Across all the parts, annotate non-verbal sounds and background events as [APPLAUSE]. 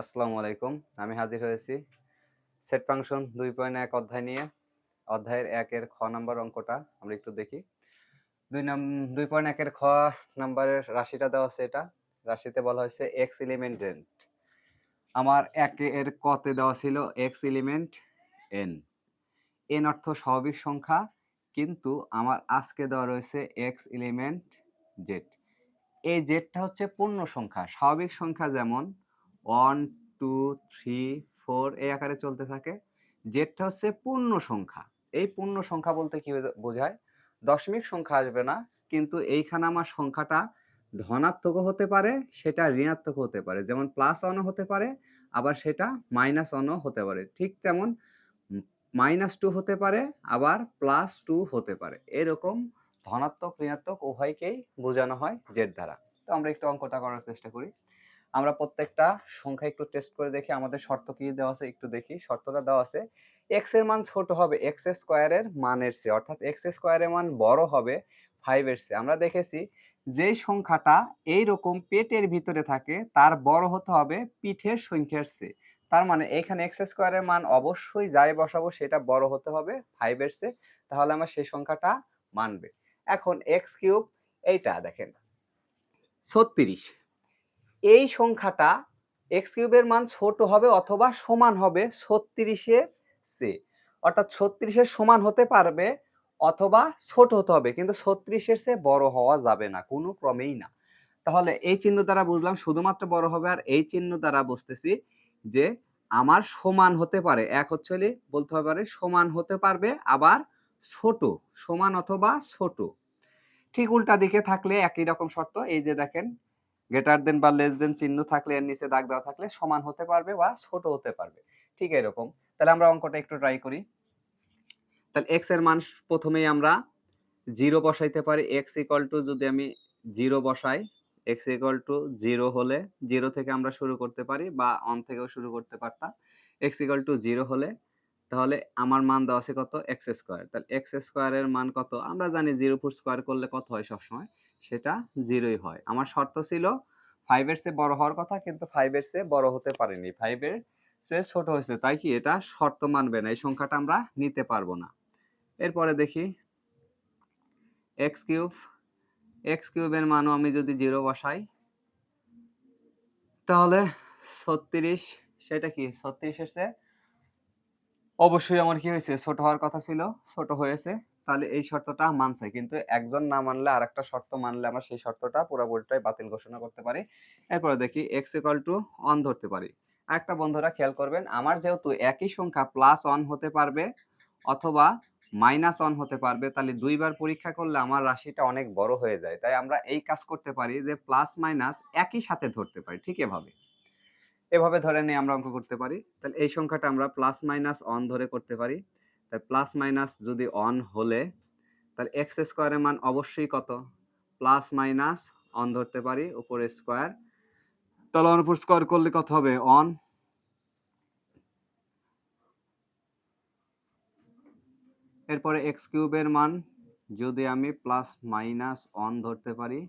আসসালামু আলাইকুম। আমি হাজির হয়েছি সেট ফাংশন দুই পয়েন্ট এক অধ্যায় নিয়ে। অধ্যায়ের একের খ নাম্বার অঙ্কটা আমরা একটু দেখি। দুই নাম, দুই পয়েন্ট একের খ নাম্বারের রাশিটা দেওয়া আছে এটা। রাশিতে বলা হয়েছে এক্স এলিমেন্ট রেন্ট আমার একের কতে দেওয়া ছিল এক্স এলিমেন্ট এন এন অর্থ স্বাভাবিক সংখ্যা, কিন্তু আমার আজকে দেওয়া রয়েছে এক্স এলিমেন্ট জেড এই জেডটা হচ্ছে পূর্ণ সংখ্যা, স্বাভাবিক সংখ্যা যেমন ওয়ান টু থ্রি ফোর এই আকারে চলতে থাকে। জেডটা হচ্ছে পূর্ণ সংখ্যা। এই পূর্ণ সংখ্যা বলতে কি বোঝায়? দশমিক সংখ্যা আসবে না, কিন্তু এইখানে আমার সংখ্যাটা ধনাত্মক হতে পারে, সেটা ঋণাত্মক হতে পারে। যেমন প্লাস ওয়ানও হতে পারে, আবার সেটা মাইনাস ওয়ানও হতে পারে। ঠিক তেমন মাইনাস টু হতে পারে, আবার প্লাস টু হতে পারে। এরকম ধনাত্মক, ঋণাত্মক উভয়কেই বোঝানো হয় জেড দ্বারা। তো আমরা একটু অঙ্কটা করার চেষ্টা করি। আমরা প্রত্যেকটা সংখ্যা একটু টেস্ট করে দেখি, আমাদের শর্ত কি দেওয়া আছে একটু দেখি। শর্তটা দেওয়া আছে এক্সের মান ছোট হবে এক্স স্কোয়ারের মানের চেয়ে, অর্থাৎ এক্স স্কোয়ারের মান বড় হবে ফাইভের চেয়ে। আমরা দেখেছি যে সংখ্যাটা এই রকম পেটের ভিতরে থাকে, তার বড় হতে হবে পিঠের সংখ্যার চেয়ে। তার মানে এখানে এক্স স্কোয়ারের মান অবশ্যই যাই বসাবো, সেটা বড় হতে হবে ফাইভের চেয়ে, তাহলে আমার সেই সংখ্যাটা মানবে। এখন এক্স কিউব এইটা দেখেন। ছত্রিশ। এই সংখ্যাটা এক্স কিউবের মান ছোট হবে অথবা সমান হবে ছত্রিশের সে অর্থাৎ ছত্রিশের সমান হতে পারবে অথবা ছোট হতে হবে, কিন্তু ছত্রিশের চেয়ে বড় হওয়া যাবে না, কোনো ক্রমেই না। তাহলে এই চিহ্ন দ্বারা বুঝলাম, শুধুমাত্র বড় হবে আর এই চিহ্ন দ্বারা বুঝতেছি যে আমার সমান হতে পারে, এক হচ্ছে বলতে হবে পারে সমান হতে পারবে, আবার ছোট, সমান অথবা ছোট। ঠিক উল্টা দিকে থাকলে একই রকম শর্ত, এই যে দেখেন গ্রেটার দেন বা লেস দেন চিহ্ন থাকলে এর নিচে দাগ দেওয়া থাকলে সমান হতে পারবে বা ছোট হতে পারবে। ঠিক এরকম। তাহলে আমরা অঙ্কটা একটু ট্রাই করি। তাহলে এক্সের মান প্রথমেই আমরা জিরো বসাইতে পারি। এক্স ইকুয়াল টু যদি আমি জিরো বসাই এক্স ইকুয়াল টু জিরো হলে জিরো থেকে আমরা শুরু করতে পারি বা অন থেকেও শুরু করতে পারতাম। এক্স ইকুয়াল টু জিরো হলে তাহলে আমার মান দেওয়া আছে কত? এক্স স্কোয়ার তাহলে এক্স স্কোয়ারের মান কত? আমরা জানি জিরো ফুট স্কোয়ার করলে কত হয় সবসময়? সেটা জিরোই হয়। আমার শর্ত ছিল ফাইভের চেয়ে বড় হওয়ার কথা, কিন্তু ফাইভের চেয়ে বড় হতে পারেনি। ফাইভের চেয়ে ছোট হয়েছে, তাই কি এটা শর্ত মানবে না, এই সংখ্যাটা আমরা নিতে পারব না। এরপরে দেখি এক্স কিউব এক্স কিউবের মানও আমি যদি জিরো বসাই, তাহলে ছত্রিশ, সেটা কি? ছত্রিশের চেয়ে অবশ্যই আমার কি হয়েছে? ছোট হওয়ার কথা ছিল, ছোট হয়েছে। তাহলে এই শর্তটা মানছে। কিন্তু একজন না মানলে আর একটা শর্ত মানলে আমরা সেই শর্তটা পুরোপুরিটাই বাতিল ঘোষণা করতে পারি। এরপরে দেখি এক্স ইকাল টু অন ধরতে পারি। একটা বন্ধুরা খেয়াল করবেন, আমার যেহেতু একই সংখ্যা প্লাস অন হতে পারবে অথবা মাইনাস অন হতে পারবে, তাহলে দুইবার পরীক্ষা করলে আমার রাশিটা অনেক বড় হয়ে যায়। তাই আমরা এই কাজ করতে পারি যে প্লাস মাইনাস একই সাথে ধরতে পারি, ঠিক এভাবে। এভাবে ধরে নিয়ে আমরা অঙ্ক করতে পারি। তাহলে এই সংখ্যাটা আমরা প্লাস মাইনাস অন ধরে করতে পারি। তাই প্লাস মাইনাস যদি অন হলে, তাহলে এক্স স্কোয়ারের মান অবশ্যই কত? প্লাস মাইনাস অন ধরতে পারি উপরে স্কোয়ার তাহলে অন উপর স্কোয়ার করলে কত হবে? অন এরপরে এক্স কিউবের মান যদি আমি প্লাস মাইনাস অন ধরতে পারি,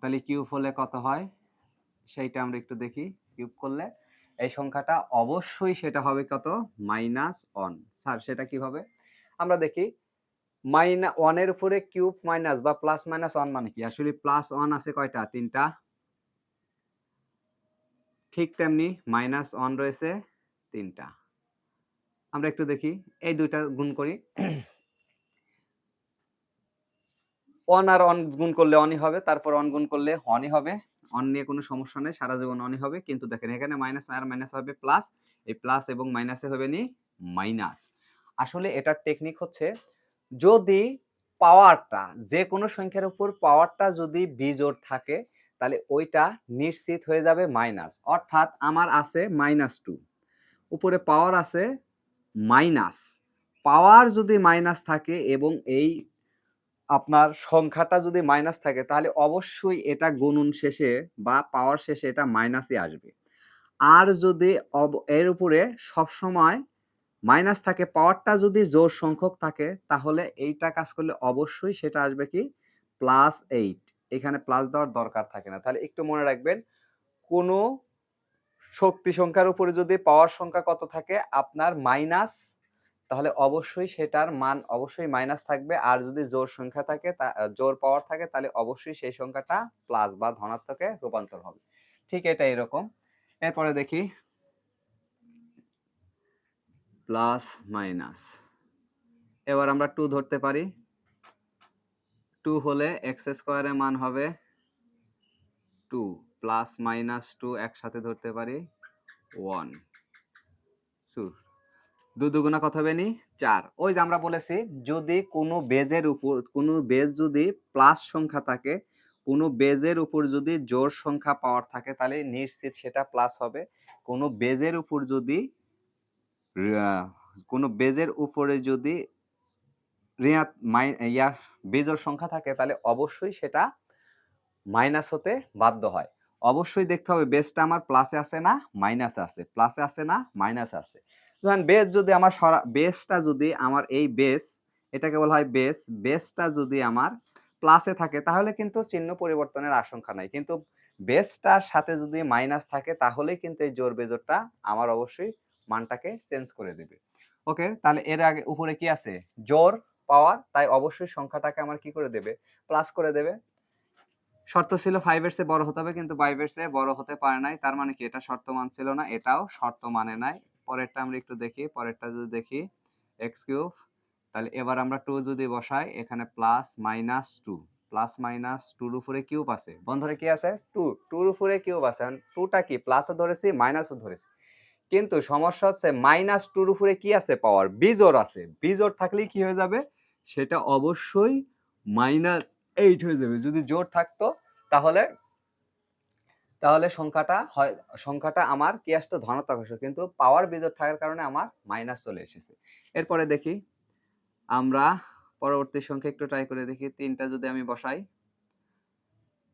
তাহলে কিউব হলে কত হয়? সেইটা আমরা একটু দেখি। কিউব করলে এই সংখ্যাটা অবশ্যই সেটা হবে কত? মাইনাস অন স্যার, সেটা কীভাবে? আমরা দেখি, মাইনা ওয়ানের উপরে কিউব মাইনাস বা প্লাস মাইনাস ওয়ান মানে কি? আসলে প্লাস ওয়ান আছে কয়টা? তিনটা। ঠিক তেমনি মাইনাস ওয়ান রয়েছে তিনটা। আমরা একটু দেখি, এই দুইটা গুণ করি। অন আর অন গুণ করলে অনই হবে, তারপর অন গুণ করলে অনই হবে। অন নিয়ে কোনো সমস্যা নেই, সারা জীবন অনই হবে। কিন্তু দেখেন, এখানে মাইনাস আর মাইনাস হবে প্লাস এই প্লাস এবং মাইনাসে হবে নি মাইনাস আসলে এটার টেকনিক হচ্ছে, যদি পাওয়ারটা যে কোনো সংখ্যার উপর পাওয়ারটা যদি বিজোড় থাকে, তাহলে ওইটা নিশ্চিত হয়ে যাবে মাইনাস অর্থাৎ আমার আছে মাইনাস টু উপরে পাওয়ার আছে মাইনাস পাওয়ার যদি মাইনাস থাকে এবং এই আপনার সংখ্যাটা যদি মাইনাস থাকে, তাহলে অবশ্যই এটা গুণন শেষে বা পাওয়ার শেষে এটা মাইনাসই আসবে। আর যদি এর উপরে সবসময় মাইনাস থাকে, পাওয়ারটা যদি জোর সংখ্যক থাকে, তাহলে এইটা কাজ করলে অবশ্যই সেটা আসবে কি? প্লাস এইট এখানে প্লাস দেওয়ার দরকার থাকে না। তাহলে একটু মনে রাখবেন, কোনো শক্তি সংখ্যার উপরে যদি পাওয়ার সংখ্যা কত থাকে, আপনার মাইনাস তাহলে অবশ্যই সেটার মান অবশ্যই মাইনাস থাকবে। আর যদি জোর সংখ্যা থাকে জোর পাওয়ার থাকে, তাহলে অবশ্যই সেই সংখ্যাটা প্লাস বা ধনাত্মকে রূপান্তর হবে। ঠিক এটা এরকম। এরপরে দেখি। প্লাস মাইনাস এবার আমরা টু ধরতে পারি। টু হলে এক্স স্কোয়ারের মান হবে টু প্লাস মাইনাস টু একসাথে ধরতে পারি। ওয়ান সুর দু দুগুণা কত হবে নি? চার। ওই যে আমরা বলেছি, যদি কোনো বেজের উপর, কোনো বেজ যদি প্লাস সংখ্যা থাকে, কোনো বেজের উপর যদি জোর সংখ্যা পাওয়ার থাকে, তাহলে নিশ্চিত সেটা প্লাস হবে। কোনো বেজের উপর যদি কোনো বেজের উপরে যদি ঋণাত ইয়া বেজোর সংখ্যা থাকে, তাহলে অবশ্যই সেটা মাইনাস হতে বাধ্য হয়। অবশ্যই দেখতে হবে, বেজটা আমার প্লাসে আছে না মাইনাসে আছে? প্লাসে আছে না মাইনাসে আছে? বেস যদি আমার সরা বেসটা যদি আমার এই বেস এটাকে বলা হয় বেস বেসটা যদি আমার প্লাসে থাকে, তাহলে কিন্তু চিহ্ন পরিবর্তনের আশঙ্কা নাই। কিন্তু বেসটার সাথে যদি মাইনাস থাকে তাহলে কিন্তু এই জোর বেজোরটা আমার অবশ্যই মানটাকে চেঞ্জ করে দেবে। ওকে তাহলে এর আগে উপরে কি আছে? জোর পাওয়ার তাই অবশ্যই সংখ্যাটাকে আমার কি করে দেবে? প্লাস করে দেবে। শর্ত ছিল ফাইভের চেয়ে বড় হতে হবে, কিন্তু ফাইভের চেয়ে বড় হতে পারে নাই। তার মানে কি? এটা শর্ত মান ছিল না, এটাও শর্ত মানে নাই। পরেরটা আমরা একটু দেখি, পরেরটা যদি দেখি এক্স কিউব তাহলে এবার আমরা টু যদি বসাই, এখানে plus minus two plus minus টুর উপরে কিউব আছে। বন্ধরে কি আছে? টু টুর উপরে কিউব আছে। টুটা কি? প্লাসও ধরেছি মাইনাসও ধরেছি। কিন্তু সমস্যা হচ্ছে মাইনাস টুর উপরে কি আছে পাওয়ার বিজোর আছে। বিজোর থাকলেই কি হয়ে যাবে? সেটা অবশ্যই মাইনাস এইট হয়ে যাবে। যদি জোর থাকতো, তাহলে তাহলে সংখ্যাটা হয়, সংখ্যাটা আমার কি আসতো? ধনাত্মক আসতো। কিন্তু পাওয়ার বিজোর থাকার কারণে আমার মাইনাস চলে এসেছে। এরপরে দেখি, আমরা পরবর্তী সংখ্যা একটু ট্রাই করে দেখি। তিনটা যদি আমি বসাই,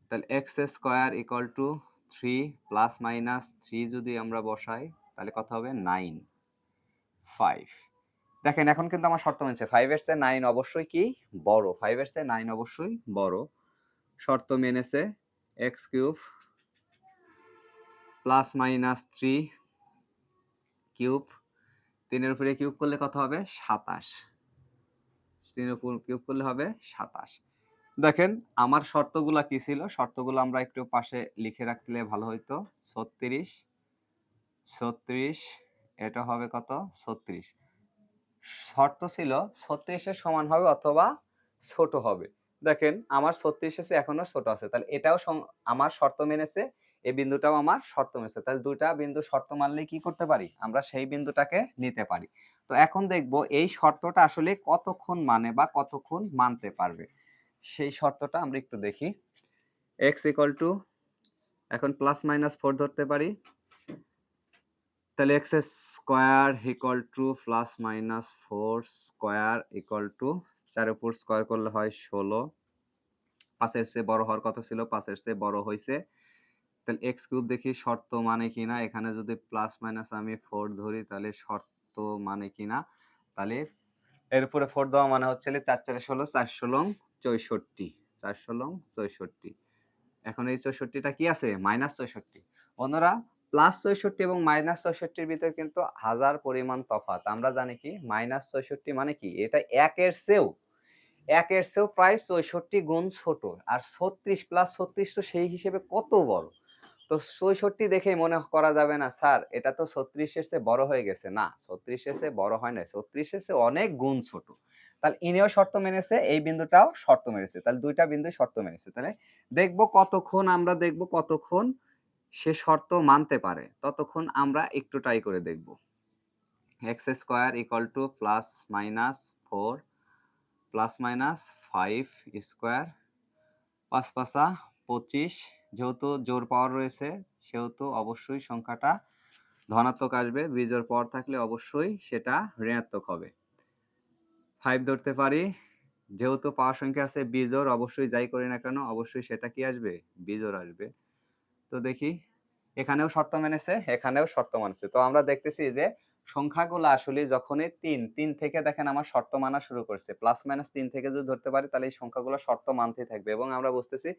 তাহলে X square equal to three plus minus three যদি আমরা বসাই, তাহলে কত হবে? নাইন ফাইভ দেখেন, এখন কিন্তু আমার শর্ত মেনেছে ফাইভ ফাইভের চেয়ে নাইন অবশ্যই কি? বড়। ফাইভের চেয়ে নাইন অবশ্যই বড়। শর্ত মেনেছে X cube plus minus three cube তিনের উপরে কিউব করলে কত হবে? সাতাশ। তিনের উপর কিউব করলে হবে সাতাশ। দেখেন, আমার শর্তগুলা কি ছিল? শর্তগুলো আমরা একটু পাশে লিখে রাখলে ভালো হইতো। ছত্রিশ ছত্রিশ, এটা হবে কত? ছত্রিশ। শর্ত ছিল, ছত্রিশের সমান হবে অথবা ছোট হবে। দেখেন, আমার ছত্রিশ এসে এখনও ছোট আছে। তাহলে এটাও আমার শর্ত মেনেছে এই বিন্দুটাও আমার শর্ত মেনেছে তাহলে দুইটা বিন্দু শর্ত মানলে কি করতে পারি? আমরা সেই বিন্দুটাকে নিতে পারি। তো এখন দেখব এই শর্তটা আসলে কতক্ষণ মানে বা কতক্ষণ মানতে পারবে? সেই শর্তটা আমরা একটু দেখি। এক্স ইকুয়াল টু এখন প্লাস মাইনাস ফোর ধরতে পারি। তাহলে X square equal to plus minus four square equal to চার উপর স্কোয়ার করলে হয় ষোলো। পাঁচের চেয়ে বড় হওয়ার কথা ছিল, পাঁচের চেয়ে বড় হয়েছে তাহলে এক্স কিউব দেখি শর্ত মানে কি না? এখানে যদি প্লাস মাইনাস আমি ফোর ধরি, তাহলে শর্ত মানে কি না? তাহলে এর উপরে ফোর দেওয়া মানে হচ্ছে চার চারে ষোলো, চার ষোলং চৌষট্টি, চার ষোলং চৌষট্টি। এখন এই চৌষট্টিটা কি আছে? মাইনাস চৌষট্টি। অন্যরা প্লাস চৌষট্টি এবং মাইনাস চৌষট্টির ভিতরে কিন্তু হাজার পরিমাণ তফাৎ। আমরা জানি কি? মাইনাস চৌষট্টি মানে কি? এটা একের চেয়েও একের চেয়েও প্রায় চৌষট্টি গুণ ছোট। আর ছত্রিশ প্লাস ছত্রিশ তো সেই হিসেবে কত বড়? তো চৌষট্টি দেখেই মনে করা যাবে না, স্যার, এটা তো ছত্রিশের চেয়ে বড় হয়ে গেছে। না, ছত্রিশের চেয়ে বড় হয় না ছত্রিশের চেয়ে অনেক গুণ ছোট। তাহলে ইনিও শর্ত মেনেছে, এই বিন্দুটাও শর্ত মেনেছে। তাহলে দুইটা বিন্দু শর্ত মেনেছে। তাহলে দেখব কতক্ষণ আমরা দেখব কতক্ষণ সে শর্ত মানতে পারে। ততক্ষণ আমরা একটু ট্রাই করে দেখব। X square equal to plus minus four plus minus five square পাঁচ পাঁচা পঁচিশ যেহেতু জোর পাওয়ার রয়েছে, সেহেতু অবশ্যই সংখ্যাটা ধনাত্মক আসবে। বিজোর পাওয়ার থাকলে অবশ্যই সেটা ঋণাত্মক হবে। ফাইভ ধরতে পারি। যেহেতু পাওয়ার সংখ্যা আছে বিজোর অবশ্যই যাই করি না কেন, অবশ্যই সেটা কি আসবে? বিজোর আসবে। তো দেখি, এখানেও শর্ত মেনেছে, এখানেও শর্ত মানছে। তো আমরা দেখতেছি যে সংখ্যাগুলো আসলে যখনই তিন তিন থেকে দেখেন আমার শর্ত মানা শুরু করছে। প্লাস মাইনাস তিন থেকে যদি ধরতে পারি তাহলে এই সংখ্যাগুলো শর্ত মানতেই থাকবে এবং আমরা বুঝতেছি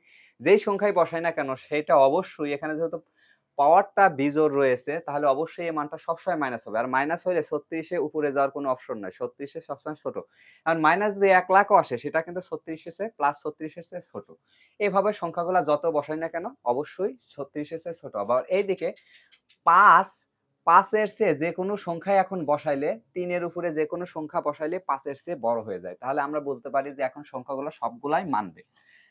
যেই সংখ্যায় বসাই না কেন সেটা অবশ্যই এখানে যেহেতু পাওয়ারটা বিজোড় রয়েছে তাহলে অবশ্যই এই মানটা সবসময় মাইনাস হবে। আর মাইনাস হলে ছত্রিশে উপরে যাওয়ার কোনো অপশন নাই। ছত্রিশে সবসময় ছোট। আর মাইনাস যদি এক লাখও আসে সেটা কিন্তু ছত্রিশের চেয়ে প্লাস ছত্রিশের চেয়ে ছোট। এইভাবে সংখ্যাগুলো যত বসাই না কেন অবশ্যই ছত্রিশের চেয়ে ছোট। আবার এইদিকে পাঁচ পাঁচের চেয়ে যে কোনো সংখ্যা এখন বসাইলে তিনের উপরে যে কোনো সংখ্যা বসাইলে পাঁচের চেয়ে বড় হয়ে যায়। তাহলে আমরা বলতে পারি যে এখন সংখ্যাগুলো সবগুলাই মানবে।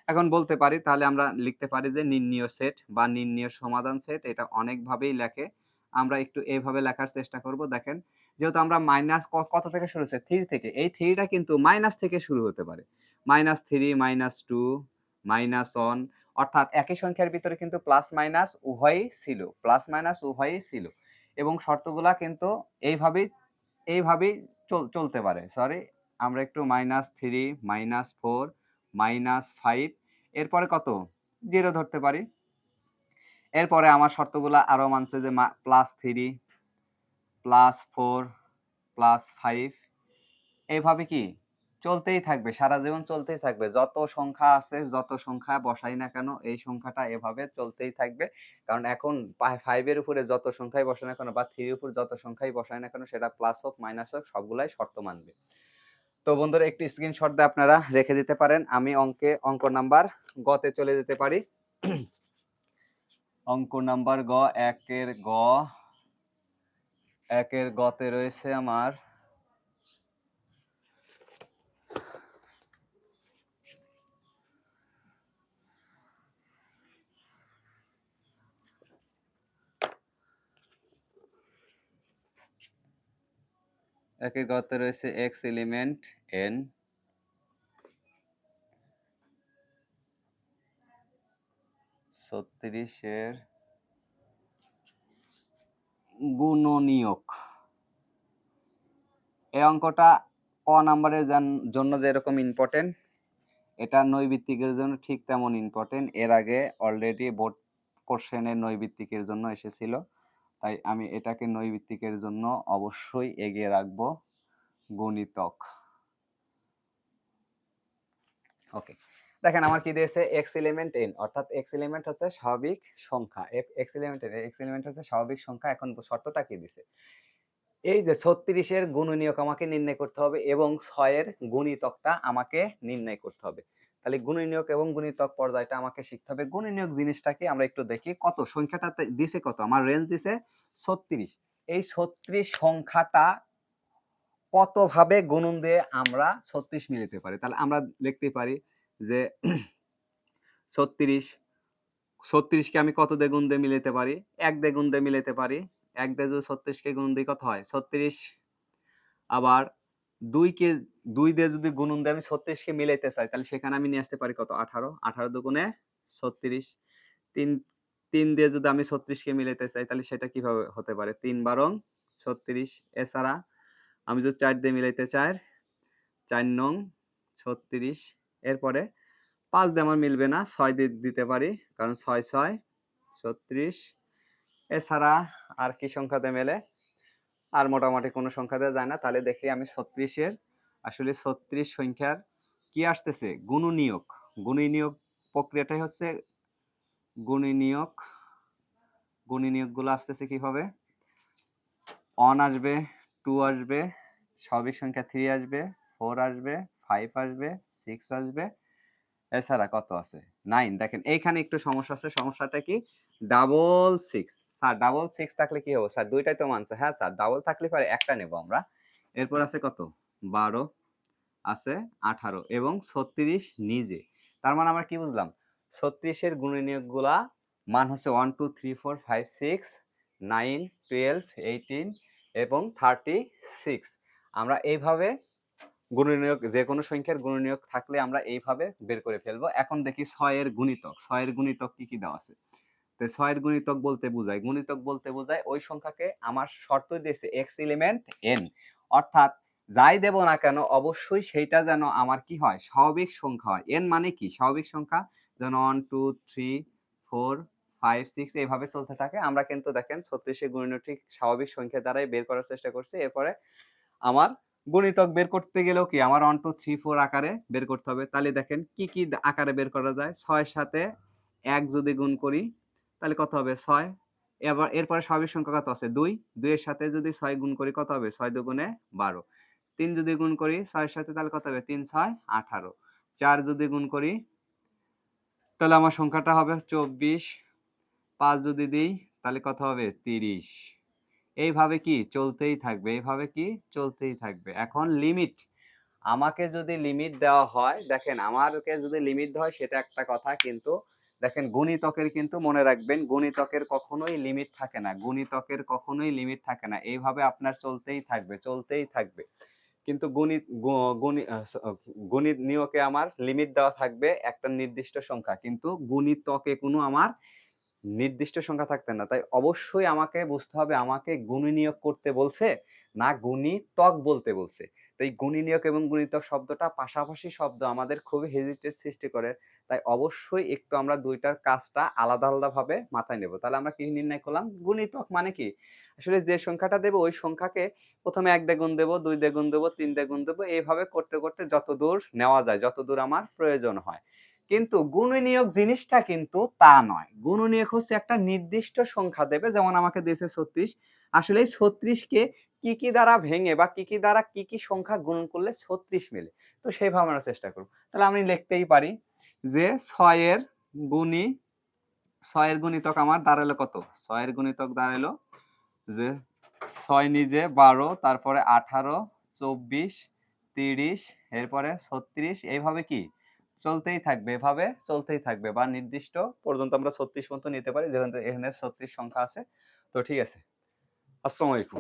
এখন বলতে পারি, তাহলে আমরা লিখতে পারি যে নির্ণীয় সেট বা নির্ণীয় সমাধান সেট এটা অনেকভাবেই লেখে। আমরা একটু এইভাবে লেখার চেষ্টা করব, দেখেন। যেহেতু আমরা মাইনাস কত থেকে শুরু হচ্ছে? থ্রি থেকে। এই থ্রিটা কিন্তু মাইনাস থেকে শুরু হতে পারে। Minus three minus two minus one অর্থাৎ একই সংখ্যার ভিতরে কিন্তু প্লাস মাইনাস উভয়ই ছিল। প্লাস মাইনাস উভয়ই ছিল। এবং শর্তগুলা কিন্তু এইভাবেই এইভাবেই চলতে পারে। সরি আমরা একটু minus three minus four minus five এরপরে কত? জিরো ধরতে পারি। এরপরে আমার শর্তগুলা আরও মানছে যে plus three plus four plus five এইভাবে কি? চলতেই থাকবে, সারা জীবন চলতেই থাকবে। যত সংখ্যা আছে, যত সংখ্যা বসাই না কেন, এই সংখ্যাটা এভাবে চলতেই থাকবে। কারণ এখন ফাইভের উপরে যত সংখ্যাই বসাই না কেন বা থ্রির উপর যত সংখ্যাই বসাই না কেন, সেটা প্লাস হোক মাইনাস হোক, সবগুলাই শর্ত মানবে। তো বন্ধুরা, একটু স্ক্রিনশট দিয়ে আপনারা রেখে দিতে পারেন। আমি অঙ্কে, অঙ্ক নাম্বার গতে চলে যেতে পারি। [CLEARS THROAT] অঙ্ক নাম্বার গ, একের গ। একের গতে রয়েছে আমার একের গতে রয়েছে এক্স এলিমেন্ট এন ছত্রিশের গুণনীয়ক। এই অঙ্কটা ক নাম্বারের জন্য যেরকম ইম্পর্টেন্ট এটা নৈবিত্তিকের জন্য ঠিক তেমন ইম্পর্টেন্ট এর আগে অলরেডি বোর্ড কোশ্চেনের নৈবিত্তিকের জন্য এসেছিল। তাই আমি এটাকে নৈবিত্তিকের জন্য অবশ্যই এগিয়ে রাখব গণিতক। ওকে দেখেন আমার কি দিয়েছে? এক্স এলিমেন্ট এন অর্থাৎ এক্স এলিমেন্ট হচ্ছে স্বাভাবিক সংখ্যা। এক্স এলিমেন্ট এক্স এলিমেন্ট হচ্ছে স্বাভাবিক সংখ্যা। এখন শর্তটা কি দিছে? এই যে ছত্রিশের গুণনীয়ক আমাকে নির্ণয় করতে হবে এবং ছয়ের গুণিতকটা আমাকে নির্ণয় করতে হবে। তাহলে গুণনীয়ক এবং গুণিতক পর্যায়টা আমাকে শিখতে হবে। গুণনীয়ক জিনিসটাকে আমরা একটু দেখি। কত? সংখ্যাটা দিছে কত? আমার রেঞ্জ দিছে ছত্রিশ। এই ছত্রিশ সংখ্যাটা কতভাবে গুণন দিয়ে আমরা ছত্রিশ মিলিতে পারি? তাহলে আমরা লিখতে পারি যে [CLEARS THROAT] ছত্রিশ, ছত্রিশকে আমি কত দিয়ে গুণ দিয়ে মিলাতে পারি? এক দিয়ে গুণ দিয়ে মিলাতে পারি। এক দিয়ে যদি ছত্রিশকে গুণ দিয়ে কত হয়? ছত্রিশ। আবার দুইকে দুই দিয়ে যদি গুণন দিয়ে, আমি ছত্রিশকে মিলাইতে চাই, তাহলে সেখানে আমি নিয়ে আসতে পারি কত? আঠারো। আঠারো দুগুণে ছত্রিশ। তিন তিন দিয়ে যদি আমি ছত্রিশকে মিলাইতে চাই, তাহলে সেটা কীভাবে হতে পারে? তিন বারং ছত্রিশ। এছাড়া আমি যদি চার দিয়ে মিলাইতে চাই, চার নং ছত্রিশ। এরপরে পাঁচ দিয়ে আমার মিলবে না, ছয় দিয়ে দিতে পারি, কারণ ছয় ছয়, ছত্রিশ। এছাড়া আর কি সংখ্যাতে মেলে? আর মোটামুটি কোনো সংখ্যা দেওয়া যায় না। তাহলে দেখি আমি ছত্রিশের, আসলে ছত্রিশ সংখ্যার কি আসতেছে? গুণ নিয়োগ। গুণনীয়ক গুণনীয়ক প্রক্রিয়াটাই হচ্ছে গুণনীয়ক গুণনীয়কগুলো আসতেছে কীভাবে? অন আসবে টু আসবে, স্বাভাবিক সংখ্যা থ্রি আসবে ফোর আসবে ফাইভ আসবে সিক্স আসবে। এছাড়া কত আছে? নাইন দেখেন, এইখানে একটু সমস্যা আছে। সমস্যাটা কি? Double six sir double six থাকলে কি হবে? স্যার দুইটাই তো মানছে। হ্যাঁ স্যার ডাবল থাকলে পরে একটা নেব আমরা। এরপর আছে কত? বারো আছে আঠারো এবং ছত্রিশ নিজে। তার মানে আমরা কি বুঝলাম? ছত্রিশের গুণনীয়কগুলা মান হচ্ছে one two three four five six nine twelve eighteen এবং থার্টি সিক্স আমরা এইভাবে গুণনীয়ক যে কোনো সংখ্যার গুণনীয়ক থাকলে আমরা এইভাবে বের করে ফেলব। এখন দেখি ছয়ের গুণিতক। ছয়ের গুণিতক কি কি দেওয়া আছে? তো ছয়ের গুণিতক বলতে বোঝায়। গুণিতক বলতে বোঝায় ওই সংখ্যাকে আমার শর্ত দিয়েছে এক্স এলিমেন্ট এন অর্থাৎ যাই দেব না কেন, অবশ্যই সেইটা যেন আমার কি হয়? স্বাভাবিক সংখ্যা হয়। এন মানে কি? স্বাভাবিক সংখ্যা যেন one two three four five six এইভাবে চলতে থাকে। আমরা কিন্তু দেখেন ছত্রিশে গুণনীয়ক স্বাভাবিক সংখ্যা দ্বারাই বের করার চেষ্টা করছি। এরপরে আমার গণিতক বের করতে গেলেও কি? আমার ওয়ান টু থ্রি ফোর আকারে বের করতে হবে। তাহলে দেখেন কি কি আকারে বের করা যায়? ছয়ের সাথে এক যদি গুণ করি তাহলে কত হবে? ছয়। এবার, এরপরে স্বাভাবিক সংখ্যা কত আছে? দুই। দুইয়ের সাথে যদি ছয় গুণ করি, কত হবে? ছয় দুগুণে বারো। তিন যদি গুণ করি ছয়ের সাথে, তাহলে কত হবে? তিন, ছয়, আঠারো। চার যদি গুণ করি, তাহলে আমার সংখ্যাটা হবে চব্বিশ। পাঁচ যদি দিই, তাহলে কত হবে? তিরিশ। এইভাবে কি? চলতেই থাকবে। এইভাবে কি? চলতেই থাকবে। এখন লিমিট আমাকে যদি লিমিট দেওয়া হয়, দেখেন, আমারকে যদি লিমিট দেওয়া হয়, সেটা একটা কথা, কিন্তু দেখেন গণিতকের কিন্তু মনে রাখবেন, গণিতকের কখনোই লিমিট থাকে না, গণিতকের কখনোই লিমিট থাকে না। এইভাবে আপনার চলতেই থাকবে চলতেই থাকবে। কিন্তু গণিত গণিত নিয়োগে আমার লিমিট দেওয়া থাকবে একটা নির্দিষ্ট সংখ্যা। কিন্তু গণিতকে কোনো আমার নির্দিষ্ট সংখ্যা থাকতে না। তাই অবশ্যই আমাকে বুঝতে হবে, আমাকে গুণী নিয়োগ করতে বলছে না গুণিতক বলতে বলছে। এই গুণী এবং গুণিতক শব্দটা পাশাপাশি শব্দ আমাদের খুবই হেজিটেট সৃষ্টি করে। তাই অবশ্যই একটু আমরা দুইটার কাজটা আলাদা আলাদা ভাবে মাথায় নেব। তাহলে আমরা কি নির্ণয় করলাম? গুণিতক মানে কি? আসলে যে সংখ্যাটা দেবো, ওই সংখ্যাকে প্রথমে এক দ্বিগুণ দেবো, দুই দ্বিগুণ দেবো, তিন দ্বিগুণ দেবো, এইভাবে করতে করতে যত দূর নেওয়া যায়, যত দূর আমার প্রয়োজন হয়। কিন্তু গুণনীয়ক জিনিসটা কিন্তু তা নয়। গুণনীয়ক হচ্ছে একটা নির্দিষ্ট সংখ্যা দেবে, যেমন আমাকে দিয়েছে ছত্রিশ। আসলে ছত্রিশকে কি কি দ্বারা ভেঙে বা কি কি দ্বারা কি কি সংখ্যা গুণন করলে ছত্রিশ মেলে? তো সেইভাবে আমরা চেষ্টা করব। তাহলে আমি লিখতেই পারি যে ছয়ের গুণী, ছয়ের গুণিতক আমার দাঁড়াল কত? ছয়ের গুণিতক দাঁড়াল যে ছয় নিজে বারো, তারপরে আঠারো, চব্বিশ, তিরিশ, এরপরে ছত্রিশ, এইভাবে কি? চলতেই থাকবে, এভাবে চলতেই থাকবে বা নির্দিষ্ট পর্যন্ত আমরা ছত্রিশ পর্যন্ত নিতে পারি, যেখানে এখানে ছত্রিশ সংখ্যা আছে। তো ঠিক আছে। আসসালামু আলাইকুম।